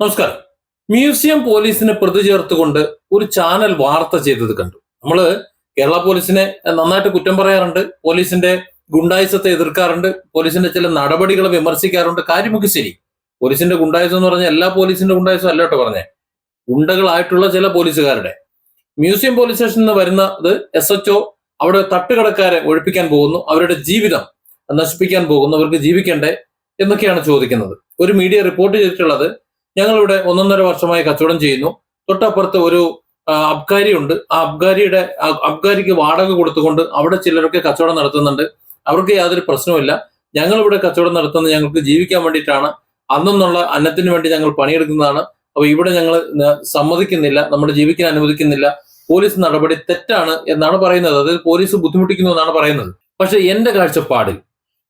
നമസ്കാരം. മ്യൂസിയം പോലീസിനെ പ്രതി ചേർത്തുകൊണ്ട് ഒരു ചാനൽ വാർത്ത ചെയ്തത് കണ്ടു. നമ്മൾ കേരള പോലീസിനെ നന്നായിട്ട് കുറ്റം പറയാറുണ്ട് പോലീസിന്റെ ഗുണ്ടായുസത്തെ എതിർക്കാറുണ്ട് പോലീസിന്റെ ചില നടപടികളെ വിമർശിക്കാറുണ്ട്. കാര്യമൊക്കെ ശരി. പോലീസിന്റെ ഗുണ്ടായുസം എന്ന് പറഞ്ഞാൽ എല്ലാ പോലീസിന്റെ ഗുണ്ടായുസം അല്ല കേട്ടോ പറഞ്ഞേ. ഗുണ്ടകളായിട്ടുള്ള ചില പോലീസുകാരുടെ. മ്യൂസിയം പോലീസ് സ്റ്റേഷനിൽ നിന്ന് വരുന്നത് എസ് എച്ച് ഒ അവിടെ തട്ടുകടക്കാരെ ഒഴിപ്പിക്കാൻ പോകുന്നു. അവരുടെ ജീവിതം നശിപ്പിക്കാൻ പോകുന്നു. അവർക്ക് ജീവിക്കണ്ടേ എന്നൊക്കെയാണ് ചോദിക്കുന്നത്. ഒരു മീഡിയ റിപ്പോർട്ട് ചെയ്തിട്ടുള്ളത് ഞങ്ങളിവിടെ ഒന്നൊന്നര വർഷമായി കച്ചവടം ചെയ്യുന്നു. തൊട്ടപ്പുറത്ത് ഒരു അബ്കാരി ഉണ്ട്. ആ അബ്കാരിയുടെ അബ്കാരിക്ക് വാടക കൊടുത്തുകൊണ്ട് അവിടെ ചിലരൊക്കെ കച്ചവടം നടത്തുന്നുണ്ട്. അവർക്ക് യാതൊരു പ്രശ്നവുമില്ല. ഞങ്ങൾ ഇവിടെ കച്ചവടം നടത്തുന്നത് ഞങ്ങൾക്ക് ജീവിക്കാൻ വേണ്ടിയിട്ടാണ്. അന്നെന്നുള്ള അന്നത്തിന് വേണ്ടി ഞങ്ങൾ പണിയെടുക്കുന്നതാണ്. അപ്പൊ ഇവിടെ ഞങ്ങൾ സമ്മതിക്കുന്നില്ല. നമ്മുടെ ജീവിക്കാൻ അനുവദിക്കുന്നില്ല. പോലീസ് നടപടി തെറ്റാണ് എന്നാണ് പറയുന്നത്. അതായത് പോലീസ് ബുദ്ധിമുട്ടിക്കുന്നു എന്നാണ് പറയുന്നത്. പക്ഷെ എന്റെ കാഴ്ചപ്പാടിൽ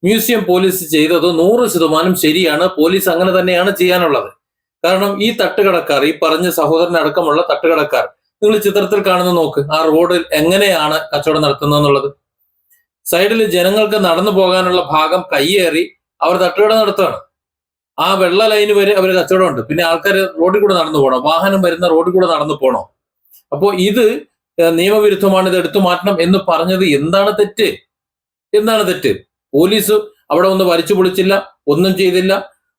മ്യൂസിയം പോലീസ് ചെയ്തത് നൂറ് ശതമാനം ശരിയാണ്. പോലീസ് അങ്ങനെ തന്നെയാണ് ചെയ്യാനുള്ളത്. കാരണം ഈ തട്ടുകടക്കാർ ഈ പറഞ്ഞ സഹോദരനടക്കമുള്ള തട്ടുകടക്കാർ നിങ്ങൾ ചിത്രത്തിൽ കാണുന്ന നോക്ക് ആ റോഡിൽ എങ്ങനെയാണ് കച്ചവടം നടത്തുന്നത് എന്നുള്ളത് സൈഡിൽ ജനങ്ങൾക്ക് നടന്നു പോകാനുള്ള ഭാഗം കയ്യേറി അവർ തട്ടുകട നടത്തുകയാണ്. ആ വെള്ള ലൈന് വരെ അവർ കച്ചവടമുണ്ട്. പിന്നെ ആൾക്കാർ റോഡിൽ കൂടെ നടന്നു പോകണം? വാഹനം വരുന്ന റോഡിൽ കൂടെ നടന്നു പോകണം? അപ്പോൾ ഇത് നിയമവിരുദ്ധമാണ് ഇത് എടുത്തു മാറ്റണം എന്ന് പറഞ്ഞത് എന്താണ് തെറ്റ്? എന്താണ് തെറ്റ്? പോലീസ് അവിടെ ഒന്ന് വലിച്ചു പൊളിച്ചില്ല ഒന്നും ചെയ്തില്ല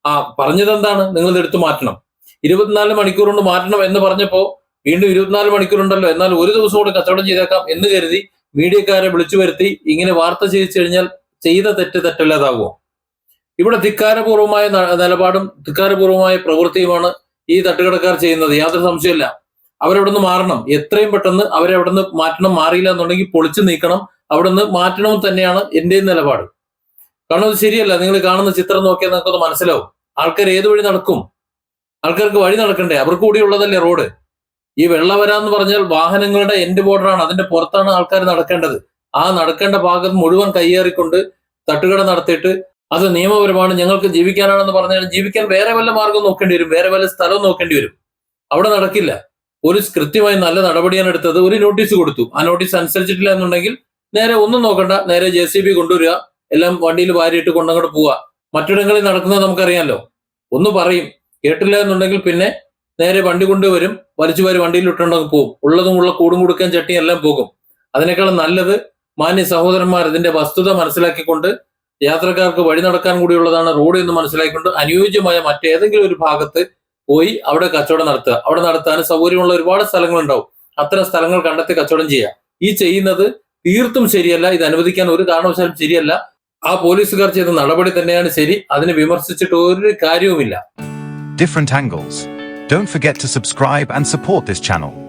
ആ പറഞ്ഞത് എന്താണ് നിങ്ങൾ എടുത്തു മാറ്റണം. ഇരുപത്തിനാല് മണിക്കൂർ കൊണ്ട് മാറ്റണം എന്ന് പറഞ്ഞപ്പോ വീണ്ടും ഇരുപത്തിനാല് മണിക്കൂറുണ്ടല്ലോ എന്നാൽ ഒരു ദിവസം കൂടെ കച്ചവടം ചെയ്തേക്കാം എന്ന് കരുതി മീഡിയക്കാരെ വിളിച്ചു വരുത്തി ഇങ്ങനെ വാർത്ത ചെയ്യിച്ചു കഴിഞ്ഞാൽ ചെയ്ത തെറ്റ് തെറ്റല്ലാതാകുമോ ഇവിടെ ധിക്കാരപൂർവമായ നിലപാടും ധിക്കാരപൂർവമായ പ്രവൃത്തിയുമാണ് ഈ തട്ടുകടക്കാർ ചെയ്യുന്നത്. യാതൊരു സംശയമില്ല അവരവിടുന്ന് മാറണം. എത്രയും പെട്ടെന്ന് അവരെ അവിടുന്ന് മാറ്റണം മാറിയില്ല എന്നുണ്ടെങ്കിൽ പൊളിച്ചു നീക്കണം. അവിടുന്ന് മാറ്റണം തന്നെയാണ് എന്റെയും നിലപാട്. കാരണം അത് ശരിയല്ല. നിങ്ങൾ കാണുന്ന ചിത്രം നോക്കിയാൽ നിങ്ങൾക്കൊന്ന് മനസ്സിലാവും. ആൾക്കാർ ഏത് വഴി നടക്കും? ആൾക്കാർക്ക് വഴി നടക്കണ്ടേ? അവർക്ക് കൂടി ഉള്ളതല്ലേ റോഡ്. ഈ വെള്ള വരാന്ന് പറഞ്ഞാൽ വാഹനങ്ങളുടെ എൻഡ് ബോർഡറാണ് അതിന്റെ പുറത്താണ് ആൾക്കാർ നടക്കേണ്ടത്. ആ നടക്കേണ്ട ഭാഗം മുഴുവൻ കയ്യേറിക്കൊണ്ട് തട്ടുകട നടത്തിയിട്ട് അത് നിയമപരമാണ്. ഞങ്ങൾക്ക് ജീവിക്കാനാണെന്ന് പറഞ്ഞാൽ ജീവിക്കാൻ വേറെ വല്ല മാർഗം നോക്കേണ്ടി വരും. വേറെ വല്ല സ്ഥലം നോക്കേണ്ടി വരും. അവിടെ നടക്കില്ല. ഒരു കൃത്യമായി നല്ല നടപടിയാണ് എടുത്തത്. ഒരു നോട്ടീസ് കൊടുത്തു. ആ നോട്ടീസ് അനുസരിച്ചിട്ടില്ല എന്നുണ്ടെങ്കിൽ നേരെ ഒന്നും നോക്കണ്ട. നേരെ ജെ സി ബി കൊണ്ടുവരിക. എല്ലാം വണ്ടിയിൽ വാരിയിട്ട് കൊണ്ടങ്ങോട്ട് പോവുക മറ്റിടങ്ങളിൽ നടക്കുന്നത് നമുക്കറിയാമല്ലോ ഒന്ന് പറയും കേട്ടില്ല എന്നുണ്ടെങ്കിൽ പിന്നെ നേരെ വണ്ടി കൊണ്ടുവരും വലിച്ചു വാരി വണ്ടിയിൽ ഇട്ടുണ്ടെങ്കിൽ പോകും ഉള്ളതും ഉള്ള കൂടും കൊടുക്കാൻ ചട്ടി എല്ലാം പോകും. അതിനേക്കാളും നല്ലത് മാന്യ സഹോദരന്മാർ ഇതിന്റെ വസ്തുത മനസ്സിലാക്കിക്കൊണ്ട് യാത്രക്കാർക്ക് വഴി നടക്കാൻ കൂടിയുള്ളതാണ് റോഡ് എന്ന് മനസ്സിലാക്കിക്കൊണ്ട് അനുയോജ്യമായ മറ്റേതെങ്കിലും ഒരു ഭാഗത്ത് പോയി അവിടെ കച്ചവടം നടത്തുക. അവിടെ നടത്താൻ സൗകര്യമുള്ള ഒരുപാട് സ്ഥലങ്ങളുണ്ടാവും. അത്തരം സ്ഥലങ്ങൾ കണ്ടെത്തി കച്ചവടം ചെയ്യുക. ഈ ചെയ്യുന്നത് തീർത്തും ശരിയല്ല. ഇത് അനുവദിക്കാൻ ഒരു കാരണവശാലും ശരിയല്ല. ആ പോലീസുകാർ ചെയ്ത നടപടി തന്നെയാണ് ശരി. അതിനെ വിമർശിച്ചിട്ട് ഒരു കാര്യവുമില്ല. Different angles don't forget to subscribe and support this channel